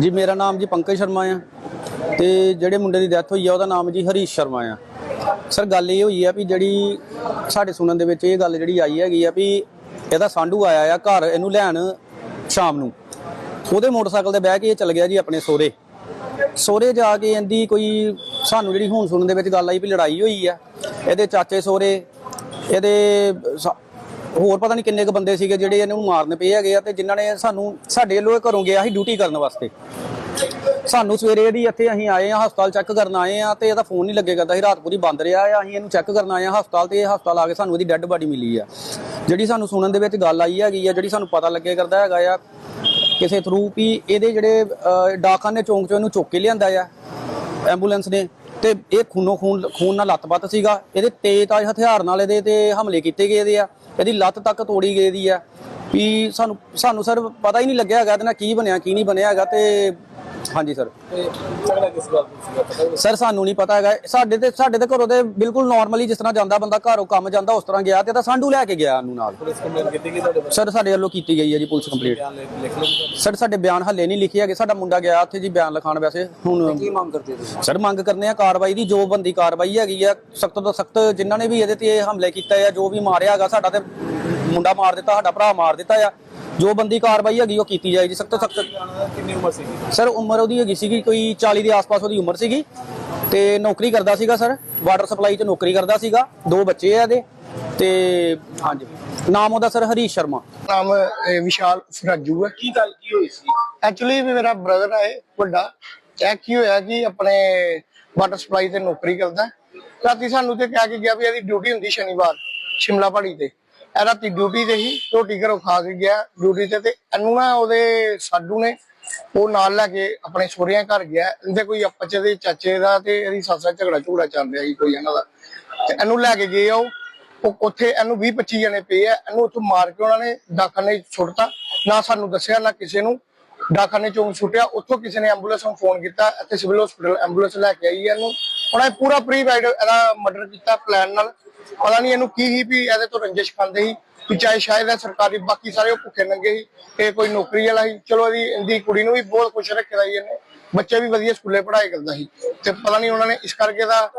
ਜੀ, ਮੇਰਾ ਨਾਮ ਜੀ ਪੰਕਜ ਸ਼ਰਮਾ ਆ ਤੇ ਜਿਹੜੇ ਮੁੰਡੇ ਦੀ ਡੈਥ ਹੋਈ ਆ, ਉਹਦਾ ਨਾਮ ਜੀ ਹਰੀਸ਼ ਸ਼ਰਮਾ ਆ। ਸਰ, ਗੱਲ ਇਹ ਹੋਈ ਆ ਵੀ ਜਿਹੜੀ ਸਾਡੇ ਸੁਣਨ ਦੇ ਵਿੱਚ ਇਹ ਗੱਲ ਜਿਹੜੀ ਆਈ ਹੈਗੀ ਆ ਵੀ ਇਹਦਾ ਸਾਂਢੂ ਆਇਆ ਆ ਘਰ, ਇਹਨੂੰ ਲੈਣ ਸ਼ਾਮ ਨੂੰ। ਉਹਦੇ ਮੋਟਰਸਾਈਕਲ ਤੇ ਬਹਿ ਕੇ ਇਹ ਚਲ ਗਿਆ ਜੀ ਆਪਣੇ ਸੋਹਰੇ। ਸੋਹਰੇ ਜਾ ਕੇ ਇਹਦੀ ਕੋਈ ਸਾਨੂੰ ਜਿਹੜੀ ਹੁਣ ਸੁਣਨ ਦੇ ਵਿੱਚ ਗੱਲ ਆਈ ਵੀ ਲੜਾਈ ਹੋਈ ਆ, ਇਹਦੇ ਚਾਚੇ ਸੋਹਰੇ, ਇਹਦੇ ਹੋਰ ਪਤਾ ਨਹੀਂ ਕਿੰਨੇ ਕੁ ਬੰਦੇ ਸੀਗੇ ਜਿਹੜੇ ਇਹਨਾਂ ਨੂੰ ਮਾਰਨ ਪਏ ਹੈਗੇ ਆ ਤੇ ਜਿਨ੍ਹਾਂ ਨੇ ਸਾਨੂੰ ਸਾਡੇ ਵੱਲੋਂ ਇਹ ਘਰੋਂ ਗਿਆ ਸੀ ਡਿਊਟੀ ਕਰਨ ਵਾਸਤੇ। ਸਾਨੂੰ ਸਵੇਰੇ ਇਹਦੀ ਇੱਥੇ ਅਸੀਂ ਆਏ ਆ ਹਸਪਤਾਲ ਚੈੱਕ ਕਰਨ ਆਏ ਆ ਤੇ ਇਹਦਾ ਫੋਨ ਨਹੀਂ ਲੱਗੇ ਕਰਦਾ ਸੀ ਰਾਤ ਪੂਰੀ ਬੰਦ ਰਿਹਾ ਆ। ਅਸੀਂ ਇਹਨੂੰ ਚੈੱਕ ਕਰਨ ਆਏ ਆ ਹਸਪਤਾਲ ਤੇ ਇਹ ਹਸਪਤਾਲ ਆ ਕੇ ਸਾਨੂੰ ਇਹਦੀ ਡੈੱਡ ਬਾਡੀ ਮਿਲੀ ਆ। ਜਿਹੜੀ ਸਾਨੂੰ ਸੁਣਨ ਦੇ ਵਿੱਚ ਗੱਲ ਆਈ ਹੈਗੀ ਆ ਜਿਹੜੀ ਸਾਨੂੰ ਪਤਾ ਲੱਗੇ ਕਰਦਾ ਹੈਗਾ ਆ ਕਿਸੇ ਥਰੂ ਵੀ ਇਹਦੇ ਜਿਹੜੇ ਅਹ, ਡਾਕਖਾਨੇ ਚੌਂਕ ਚੋਂ ਇਹਨੂੰ ਚੁੱਕ ਕੇ ਲਿਆਂਦਾ ਆ ਐਂਬੂਲੈਂਸ ਨੇ। ਤੇ ਇਹ ਖੂਨੋ ਖੂਨ ਖੂਨ ਨਾਲ ਲੱਤ-ਪੱਤ ਸੀਗਾ। ਇਹਦੇ ਤੇਜ਼ ਹਥਿਆਰ ਨਾਲ ਇਹਦੇ ਤੇ ਹਮਲੇ ਕੀਤੇ ਗਏ ਦੇ ਆ। ਇਹਦੀ ਲੱਤ ਤੱਕ ਤੋੜੀ ਗਈ ਦੀ ਆ। ਵੀ ਸਾਨੂੰ ਸਾਨੂੰ ਸਰ ਪਤਾ ਹੀ ਨਹੀਂ ਲੱਗਿਆ ਹੈਗਾ ਇਹਦੇ ਨਾਲ ਕੀ ਬਣਿਆ, ਕੀ ਨਹੀਂ ਬਣਿਆ ਹੈਗਾ ਤੇ ਹਾਂਜੀ ਸਰ ਝਗੜਾ ਕਿਸ ਗੱਲ ਤੋਂ ਸੀਗਾ ਪਤਾ ਕੁਛ? ਸਰ ਸਾਨੂੰ ਨਹੀਂ ਪਤਾ ਹੈਗਾ। ਸਾਡੇ ਤੇ ਸਾਡੇ ਤੇ ਘਰੋਂ ਤੇ ਬਿਲਕੁਲ ਨਾਰਮਲੀ ਜਿਸ ਤਰ੍ਹਾਂ ਜਾਂਦਾ ਬੰਦਾ ਘਰੋਂ ਕੰਮ ਜਾਂਦਾ ਉਸ ਤਰ੍ਹਾਂ ਗਿਆ ਤੇ ਤਾਂ ਸਾਂਢੂ ਲੈ ਕੇ ਗਿਆ ਉਹਨੂੰ ਨਾਲ। ਪੁਲਿਸ ਕੰਪਲੇਂਟ ਕੀਤੀ ਗਈ ਤੁਹਾਡੇ ਸਰ ਸਾਡੇ ਵੱਲੋਂ ਕੀਤੀ ਗਈ ਹੈ ਜੀ ਪੁਲਿਸ ਕੰਪਲੀਟ ਬਿਆਨ ਲਿਖ ਲਿਖ ਲਓ ਸਰ ਸਾਡੇ ਬਿਆਨ ਹੱਲੇ ਨਹੀਂ ਲਿਖੇ ਹੈਗੇ। ਸਾਡਾ ਮੁੰਡਾ ਗਿਆ ਉੱਥੇ ਜੀ ਬਿਆਨ ਲਿਖਾਣ ਵੈਸੇ। ਹੁਣ ਕੀ ਮੰਗ ਕਰਦੇ ਤੁਸੀਂ? ਸਰ ਮੰਗ ਕਰਨੇ ਆ ਕਾਰਵਾਈ ਦੀ। ਜੋ ਬੰਦੀ ਕਾਰਵਾਈ ਹੈਗੀ ਆ ਸਖਤ ਤੋਂ ਸਖਤ ਜਿਨ੍ਹਾਂ ਨੇ ਵੀ ਇਹਦੇ ਤੇ ਇਹ ਹਮਲੇ ਕੀਤਾ ਆ ਜੋ ਵੀ ਮਾਰਿਆ ਹੈਗਾ ਸਾਡਾ ਤੇ ਮੁੰਡਾ ਮਾਰ ਦਿੱਤਾ ਸਾਡਾ ਭਰਾ ਮਾਰ ਦਿੱਤਾ ਆ। ਜੋ ਬੰਦੀ ਕਾਰਵਾਈ ਹੈਗੀ ਉਹ ਕੀਤੀ ਜਾਏਗੀ। ਸਖਤ ਸਖਤ ਕਿੰਨੀ ਉਮਰ ਸੀਗੀ? ਸਰ ਉਮਰ ਉਹਦੀ ਹੈਗੀ ਸੀਗੀ ਕੋਈ 40 ਦੇ ਆਸ-ਪਾਸ ਉਹਦੀ ਉਮਰ ਸੀਗੀ। ਤੇ ਨੌਕਰੀ ਕਰਦਾ ਸੀਗਾ ਸਰ। ਵਾਟਰ ਸਪਲਾਈ 'ਚ ਨੌਕਰੀ ਕਰਦਾ ਸੀਗਾ। ਦੋ ਬੱਚੇ ਆ ਇਹਦੇ। ਤੇ ਹਾਂਜੀ। ਨਾਮ ਉਹਦਾ ਸਰ ਹਰੀਸ਼ ਸ਼ਰਮਾ। ਨਾਮ ਵਿਸ਼ਾਲ ਫਰਾਜੂ ਹੈ। ਕੀ ਗੱਲ ਕੀ ਹੋਈ ਸੀ? ਐਕਚੁਅਲੀ ਮੇਰਾ ਬ੍ਰਦਰ ਹੈ ਵੱਡਾ। ਇਹ ਕੀ ਹੋਇਆ ਕਿ ਆਪਣੇ ਵਾਟਰ ਸਪਲਾਈ ਤੇ ਨੌਕਰੀ ਕਰਦਾ। ਰਾਤੀ ਸਾਨੂੰ ਤੇ ਕਹਿ ਕੇ ਗਿਆ ਵੀ ਇਹਦੀ ਡਿਊਟੀ ਹੁੰਦੀ ਸ਼ਨੀਵਾਰ ਸ਼ਿਮਲਾ ਪਹਾੜੀ ਤੇ। ਇਹ ਰਾਤੀ ਡਿਊਟੀ ਤੇ ਹੀ ਰੋਟੀ ਘਰੋਂ ਖਾ ਕੇ ਗਿਆ ਡਿਊਟੀ ਤੇ ਤੇ ਇਹਨੂੰ ਨਾ ਉਹਦੇ ਸਾਡੂ ਨੇ ਉਹ ਨਾਲ ਲੈ ਕੇ ਆਪਣੇ ਸਹੁਰਿਆਂ ਘਰ ਗਿਆ। ਇਹਦੇ ਕੋਈ ਆਪਸ ਦੇ ਚਾਚੇ ਦਾ ਤੇ ਇਹਦੀ ਸੱਸ ਦਾ ਝਗੜਾ ਝੂੜਾ ਚੱਲ ਰਿਹਾ ਸੀ ਕੋਈ ਇਹਨਾਂ ਦਾ। ਤੇ ਇਹਨੂੰ ਲੈ ਕੇ ਗਏ ਉਹ। ਉਹ ਉੱਥੇ ਇਹਨੂੰ 20 25 ਜਣੇ ਪਏ ਆ। ਇਹਨੂੰ ਉੱਥੋਂ ਮਾਰ ਕੇ ਉਹਨਾਂ ਨੇ ਡਾਕਖਾਨੇ 'ਚ ਨਾ ਸਾਨੂੰ ਦੱਸਿਆ, ਨਾ ਕਿਸੇ ਨੂੰ। ਡਾਕਖਾਨੇ ਚੋਂ ਸੁੱਟਿਆ। ਉੱਥੋਂ ਕਿਸੇ ਨੇ ਐਂਬੂਲੈਂਸ ਨੂੰ ਫੋਨ ਕੀਤਾ। ਇੱਥੇ ਸਿਵਲ ਹਸਪੀਟਲ ਐਂਬੂਲੈਂਸ ਲੈ ਕੇ ਆਈ ਹੈ ਇਹਨੂੰ। ਉਹਨਾਂ ਨੇ ਪੂਰਾ ਪ੍ਰੀ ਵਾਈਡ ਇਹਦਾ ਮਰਡਰ ਕੀਤਾ ਪਲਾਨ ਨਾਲ। ਪਤਾ ਨਹੀਂ ਇਹਨੂੰ ਕੀ ਹੀ ਵੀ ਇਹਦੇ ਤੋਂ ਰੰਜਿਸ਼ ਖਾਂਦੇ ਸੀ, ਵੀ ਚਾਹੇ ਸ਼ਾਇਦ ਇਹ ਸਰਕਾਰੀ ਬਾਕੀ ਸਾਰੇ ਉਹ ਭੁੱਖੇ ਨੰਗੇ ਸੀ ਇਹ ਕੋਈ ਨੌਕਰੀ ਵਾਲਾ ਸੀ। ਚਲੋ ਇਹਦੀ ਇਹਦੀ ਕੁੜੀ ਨੂੰ ਵੀ ਬਹੁਤ ਕੁਛ ਰੱਖਿਆ ਸੀ ਇਹਨੇ। ਬੱਚੇ ਵੀ ਵਧੀਆ ਸਕੂਲੇ ਪੜ੍ਹਾਈ ਕਰਦਾ ਸੀ। ਤੇ ਪਤਾ ਨਹੀਂ ਉਹਨਾਂ ਨੇ ਇਸ ਕਰਕੇ ਦਾ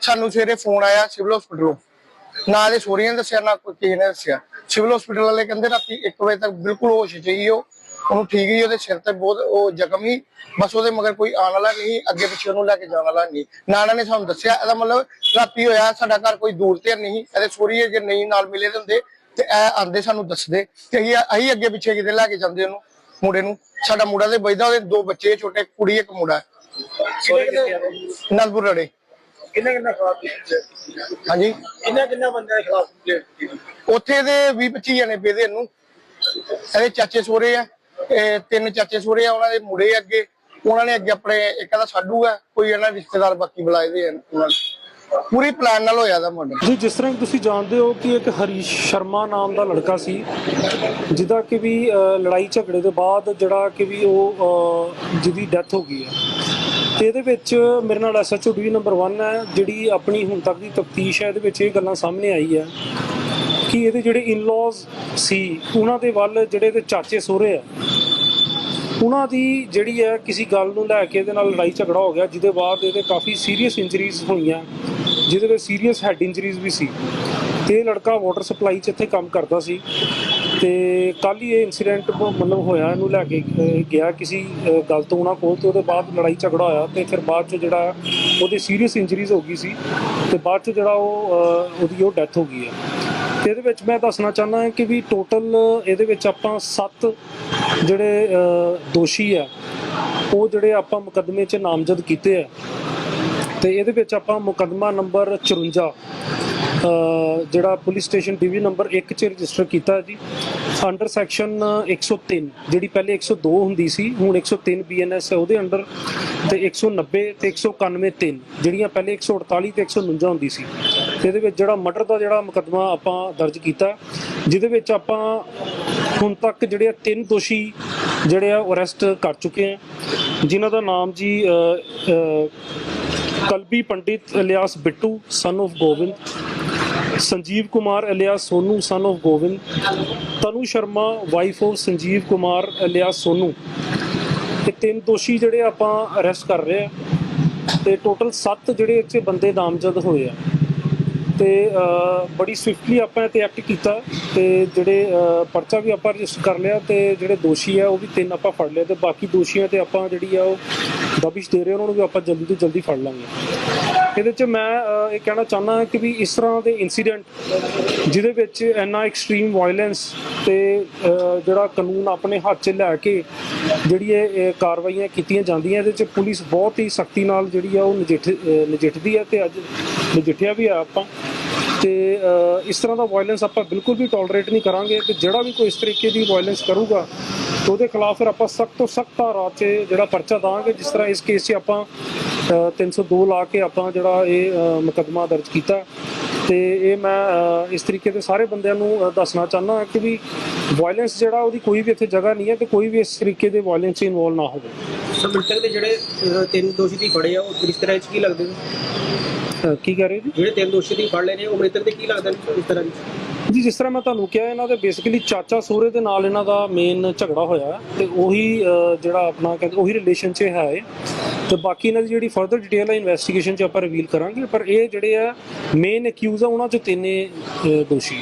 ਸਾਨੂੰ ਸਵੇਰੇ ਫੋਨ ਆਇਆ ਸਿਵਲ ਹਸਪੀਟਲੋਂ ਨਾ ਇਹਦੇ ਸੋਰੀਆਂ ਨੇ ਦੱਸਿਆ, ਨਾ ਕੋਈ ਕਿਸੇ ਨੇ ਦੱਸਿਆ। ਸਿਵਲ ਹਸਪੀਟਲ ਵਾਲੇ ਕਹਿੰਦੇ ਰਾਤੀ 1 ਵਜੇ ਤੱਕ ਬਿਲਕੁਲ ਹੋਸ਼ ਚ ਉਹਨੂੰ ਠੀਕ ਹੀ ਉਹਦੇ ਸਿਰ ਤੇ ਬਹੁਤ ਉਹ ਜ਼ਖਮ ਹੀ ਬਸ ਉਹਦੇ ਮਗਰ ਕੋਈ ਆਉਣ ਵਾਲਾ ਨਹੀਂ ਅੱਗੇ ਪਿੱਛੇ ਉਹਨੂੰ ਲੈ ਕੇ ਜਾਣ ਵਾਲਾ ਨਹੀਂ। ਨਾ ਇਹਨਾਂ ਨੇ ਸਾਨੂੰ ਦੱਸਿਆ ਇਹਦਾ ਮਤਲਬ ਰਾਤੀ ਹੋਇਆ ਸਾਡਾ ਘਰ ਕੋਈ ਦੂਰ ਤੇ ਨਹੀਂ ਇਹਦੇ ਸੋਰੀਏ ਜੇ ਨਹੀਂ ਨਾਲ ਮਿਲੇ ਦੇ ਹੁੰਦੇ ਤੇ ਇਹ ਆਂਦੇ ਸਾਨੂੰ ਦੱਸਦੇ ਤੇ ਅਸੀਂ ਅਸੀਂ ਅੱਗੇ ਪਿੱਛੇ ਕਿਤੇ ਲੈ ਕੇ ਜਾਂਦੇ ਉਹਨੂੰ ਮੁੰਡੇ ਨੂੰ। ਸਾਡਾ ਮੁੰਡਾ ਤੇ ਬੈਠਦਾ ਉਹਦੇ ਦੋ ਬੱਚੇ ਛੋਟੇ ਕੁੜੀ ਇੱਕ ਮੁੰਡਾ। ਨਲਪੁਰ ਰੜੇ। ਕਿੰਨੇ ਕਿੰਨਾ ਖਰਾਬ ਹਾਂਜੀ। ਕਿੰਨਾ ਕਿੰਨਾ ਬੰਦੇ ਦੇ ਖਿਲਾਫ ਉੱਥੇ ਦੇ 20 25 ਜਣੇ ਪੇਦੇ ਇਹਨੂੰ। ਇਹਦੇ ਚਾਚੇ ਸੋਰੇ ਆ। ਇਹ ਤਿੰਨ ਚਾਚੇ ਸੋਹਰੇ ਆ, ਉਹਨਾਂ ਦੇ ਮੁੰਡੇ ਅੱਗੇ। ਉਹਨਾਂ ਨੇ ਅੱਗੇ ਆਪਣੇ ਇੱਕ ਦਾ ਸਾਡੂ ਆ, ਕੋਈ ਇਹਨਾਂ ਰਿਸ਼ਤੇਦਾਰ ਬਾਕੀ ਬੁਲਾਏ ਦੇ ਆ ਉਹਨਾਂ ਨੇ। ਪੂਰੀ ਪਲਾਨ ਨਾਲ ਹੋਇਆ ਦਾ ਮੁੰਡਾ। ਜੀ, ਜਿਸ ਤਰ੍ਹਾਂ ਤੁਸੀਂ ਜਾਣਦੇ ਹੋ ਕਿ ਇੱਕ ਹਰੀਸ਼ ਸ਼ਰਮਾ ਨਾਮ ਦਾ ਲੜਕਾ ਸੀ, ਜਿਹਦਾ ਕਿ ਵੀ ਲੜਾਈ ਝਗੜੇ ਦੇ ਬਾਅਦ ਜਿਹੜਾ ਕਿ ਵੀ ਉਹ ਜਿਹਦੀ ਡੈਥ ਹੋ ਗਈ ਹੈ ਤੇ ਇਹਦੇ ਵਿੱਚ ਮੇਰੇ ਨਾਲ ਐਸਐਚਓ ਡੀ ਨੰਬਰ 1 ਹੈ, ਜਿਹੜੀ ਆਪਣੀ ਹੁਣ ਤੱਕ ਦੀ ਤਫਤੀਸ਼ ਹੈ, ਇਹਦੇ ਵਿੱਚ ਇਹ ਗੱਲਾਂ ਸਾਹਮਣੇ ਆਈ ਹੈ ਕਿ ਇਹਦੇ ਜਿਹੜੇ ਇਨ-ਲॉज ਸੀ, ਉਹਨਾਂ ਦੇ ਵੱਲ ਜਿਹੜੇ ਇਹਦੇ ਚਾਚੇ ਸੋਹਰੇ ਆ ਉਹਨਾਂ ਦੀ ਜਿਹੜੀ ਹੈ ਕਿਸੇ ਗੱਲ ਨੂੰ ਲੈ ਕੇ ਇਹਦੇ ਨਾਲ ਲੜਾਈ ਝਗੜਾ ਹੋ ਗਿਆ, ਜਿਹਦੇ ਬਾਅਦ ਇਹਦੇ ਕਾਫੀ ਸੀਰੀਅਸ ਇੰਜਰੀਜ਼ ਹੋਈਆਂ, ਜਿਹਦੇ ਵਿੱਚ ਸੀਰੀਅਸ ਹੈਡ ਇੰਜਰੀਜ਼ ਵੀ ਸੀ। ਤੇ ਇਹ ਲੜਕਾ ਵਾਟਰ ਸਪਲਾਈ 'ਚ ਇੱਥੇ ਕੰਮ ਕਰਦਾ ਸੀ ਤੇ ਕੱਲ ਹੀ ਇਹ ਇਨਸੀਡੈਂਟ ਮਤਲਬ ਹੋਇਆ, ਇਹਨੂੰ ਲੈ ਕੇ ਗਿਆ ਕਿਸੇ ਗੱਲ ਤੋਂ ਉਹਨਾਂ ਕੋਲ ਤੇ ਉਹਦੇ ਬਾਅਦ ਲੜਾਈ ਝਗੜਾ ਹੋਇਆ ਤੇ ਫਿਰ ਬਾਅਦ 'ਚ ਜਿਹੜਾ ਉਹਦੀ ਸੀਰੀਅਸ ਇੰਜਰੀਜ਼ ਹੋ ਗਈ ਸੀ ਤੇ ਬਾਅਦ 'ਚ ਜਿਹੜਾ ਉਹ ਉਹਦੀ ਉਹ ਡੈਥ ਹੋ ਗਈ ਹੈ। ਤੇ ਇਹਦੇ ਵਿੱਚ ਮੈਂ ਦੱਸਣਾ ਚਾਹੁੰਦਾ ਹਾਂ ਕਿ ਵੀ ਟੋਟਲ ਇਹਦੇ ਵਿੱਚ ਆਪਾਂ 7 ਜਿਹੜੇ ਦੋਸ਼ੀ ਆ, ਉਹ ਜਿਹੜੇ ਆਪਾਂ ਮੁਕੱਦਮੇ 'ਚ ਨਾਮਜ਼ਦ ਕੀਤੇ ਆ। ਤੇ ਇਹਦੇ ਵਿੱਚ ਆਪਾਂ ਮੁਕੱਦਮਾ ਨੰਬਰ 54 ਜਿਹੜਾ ਪੁਲਿਸ ਸਟੇਸ਼ਨ ਡਿਵੀਜ਼ਨ ਨੰਬਰ 1 ਚ ਰਜਿਸਟਰ ਕੀਤਾ ਹੈ ਜੀ। ਅੰਡਰ ਸੈਕਸ਼ਨ 103 ਜਿਹੜੀ ਪਹਿਲੇ 102 ਹੁੰਦੀ ਸੀ, ਹੁਣ 103 ਬੀਐਨਐਸ ਹੈ, ਉਹਦੇ ਅੰਡਰ ਤੇ 190 ਤੇ 191 3 ਜਿਹੜੀਆਂ ਪਹਿਲੇ 148 ਤੇ 149 ਹੁੰਦੀ ਸੀ। ਤੇ ਇਹਦੇ ਵਿੱਚ ਜਿਹੜਾ ਮਰਡਰ ਦਾ ਜਿਹੜਾ ਮੁਕੱਦਮਾ ਆਪਾਂ ਦਰਜ ਕੀਤਾ ਜਿਹਦੇ ਵਿੱਚ ਆਪਾਂ ਹੁਣ ਤੱਕ ਜਿਹੜੇ ਆ ਤਿੰਨ ਦੋਸ਼ੀ ਜਿਹੜੇ ਆ ਅਰੈਸਟ ਕਰ ਚੁੱਕੇ ਆ ਜਿਨ੍ਹਾਂ ਦਾ ਨਾਮ ਜੀ Kalbi Pandit alias Bittu son of Gobind Sanjeev Kumar alias Sonu son of Gobind Tanu Sharma wife of Sanjeev Kumar alias Sonu ਤੇ ਤਿੰਨ ਦੋਸ਼ੀ ਜਿਹੜੇ ਆਪਾਂ ਅਰੈਸਟ ਕਰ ਰਹੇ ਆ ਤੇ ਟੋਟਲ 7 ਜਿਹੜੇ ਇੱਥੇ ਬੰਦੇ ਨਾਮਜ਼ਦ ਹੋਏ ਆ। ਤੇ ਬੜੀ ਸਵਿਫਟਲੀ ਆਪਾਂ ਇਹ ਤੇ ਐਕਟ ਕੀਤਾ ਤੇ ਜਿਹੜੇ ਪਰਚਾ ਵੀ ਆਪਾਂ ਰਜਿਸਟਰ ਕਰ ਲਿਆ ਤੇ ਜਿਹੜੇ ਦੋਸ਼ੀ ਆ ਉਹ ਵੀ ਤਿੰਨ ਆਪਾਂ ਫੜ ਲਿਆ ਤੇ ਬਾਕੀ ਦੋਸ਼ੀਆਂ ਤੇ ਆਪਾਂ ਜਿਹੜੀ ਆ ਉਹ ਦਬਿਸ਼ ਦੇ ਰਹੇ ਉਹਨਾਂ ਨੂੰ ਵੀ ਆਪਾਂ ਜਲਦੀ ਤੋਂ ਜਲਦੀ ਫੜ ਲਾਂਗੇ। ਇਹਦੇ ਚ ਮੈਂ ਅ, ਇਹ ਕਹਿਣਾ ਚਾਹੁੰਦਾ ਕਿ ਵੀ ਇਸ ਤਰ੍ਹਾਂ ਦੇ ਇਨਸੀਡੈਂਟ ਜਿਹਦੇ ਵਿੱਚ ਇੰਨਾ ਐਕਸਟ੍ਰੀਮ ਵਾਇਲੈਂਸ ਤੇ ਅ, ਜਿਹੜਾ ਕਾਨੂੰਨ ਆਪਣੇ ਹੱਥ 'ਚ ਲੈ ਕੇ ਜਿਹੜੀ ਇਹ ਇਹ ਕਾਰਵਾਈਆਂ ਕੀਤੀਆਂ ਜਾਂਦੀਆਂ ਇਹਦੇ 'ਚ ਪੁਲਿਸ ਬਹੁਤ ਹੀ ਸਖਤੀ ਨਾਲ ਜਿਹੜੀ ਆ ਉਹ ਨਜਿੱਠ ਅ, ਨਜਿੱਠਦੀ ਹੈ ਤੇ ਅੱਜ ਨਜਿੱਠਿਆ ਵੀ ਆ ਆਪਾਂ। ਤੇ ਅ, ਇਸ ਤਰ੍ਹਾਂ ਦਾ ਵਾਇਲੈਂਸ ਆਪਾਂ ਬਿਲਕੁਲ ਵੀ ਟੋਲਰੇਟ ਨਹੀਂ ਕਰਾਂਗੇ ਤੇ ਜਿਹੜਾ ਵੀ ਕੋਈ ਇਸ ਤਰੀਕੇ ਦੀ ਵਾਇਲੈਂਸ ਕਰੂਗਾ ਤੇ ਉਹਦੇ ਖਿਲਾਫ ਫਿਰ ਆਪਾਂ ਸਖਤ ਤੋਂ ਸਖਤ ਧਾਰਾ 'ਚ ਜਿਹੜਾ ਪਰਚਾ ਦਾਂਗੇ ਜਿਸ ਤਰ੍ਹਾਂ ਇਸ ਕੇਸ 'ਚ ਆਪਾਂ ਅ, 302 ਲਾ ਕੇ ਆਪਾਂ ਜਿਹੜਾ ਇਹ ਮੁਕੱਦਮਾ ਦਰਜ ਕੀਤਾ। ਤੇ ਇਹ ਮੈਂ ਇਸ ਤਰੀਕੇ ਦੇ ਸਾਰੇ ਬੰਦਿਆਂ ਨੂੰ ਦੱਸਣਾ ਚਾਹੁੰਦਾ ਕਿ ਵੀ ਵਾਇਲੈਂਸ ਜਿਹੜਾ ਉਹਦੀ ਕੋਈ ਵੀ ਇੱਥੇ ਜਗ੍ਹਾ ਨਹੀਂ ਹੈ ਤੇ ਕੋਈ ਵੀ ਇਸ ਤਰੀਕੇ ਦੇ ਵਾਇਲੈਂਸ 'ਚ ਇਨਵੋਲ ਨਾ ਹੋਵੇ। ਸਰ ਮ੍ਰਿਤਕ ਦੇ ਜਿਹੜੇ ਤਿੰਨ ਦੋਸ਼ੀ ਦੀ ਫੜੇ ਆ ਉਹ ਰਿਸ਼ਤੇਦਾਰ ਵਿੱਚ ਕੀ ਲੱਗਦੇ ਨੇ? ਕੀ ਕਹਿ ਰਹੇ ਜੀ? ਜਿਹੜੇ ਤਿੰਨ ਦੋਸ਼ੀ ਦੀ ਫੜ ਲਏ ਨੇ ਉਹ ਮ੍ਰਿਤਕ ਦੇ ਕੀ ਲੱਗਦੇ ਨੇ ਇਸ ਤਰ੍ਹਾਂ ਜੀ, ਜਿਸ ਤਰ੍ਹਾਂ ਮੈਂ ਤੁਹਾਨੂੰ ਕਿਹਾ, ਇਹਨਾਂ ਦੇ ਬੇਸਿਕਲੀ ਚਾਚਾ ਸੋਹਰੇ ਦੇ ਨਾਲ ਇਹਨਾਂ ਦਾ ਮੇਨ ਝਗੜਾ ਹੋਇਆ ਹੈ ਤੇ ਉਹੀ ਜਿਹੜਾ ਆਪਣਾ ਕਹਿੰਦੇ, ਉਹੀ ਰਿਲੇਸ਼ਨ 'ਚ ਹੈ ਇਹ। ਤੇ ਬਾਕੀ ਇਹਨਾਂ ਦੀ ਜਿਹੜੀ ਫਰਦਰ ਡਿਟੇਲ ਹੈ ਇਨਵੈਸਟੀਗੇਸ਼ਨ 'ਚ ਆਪਾਂ ਰਿਵੀਲ ਕਰਾਂਗੇ, ਪਰ ਇਹ ਜਿਹੜੇ ਆ ਮੇਨ ਅਕਿਊਜ਼ ਆ, ਉਹਨਾਂ 'ਚ ਤਿੰਨੇ ਦੋਸ਼ੀ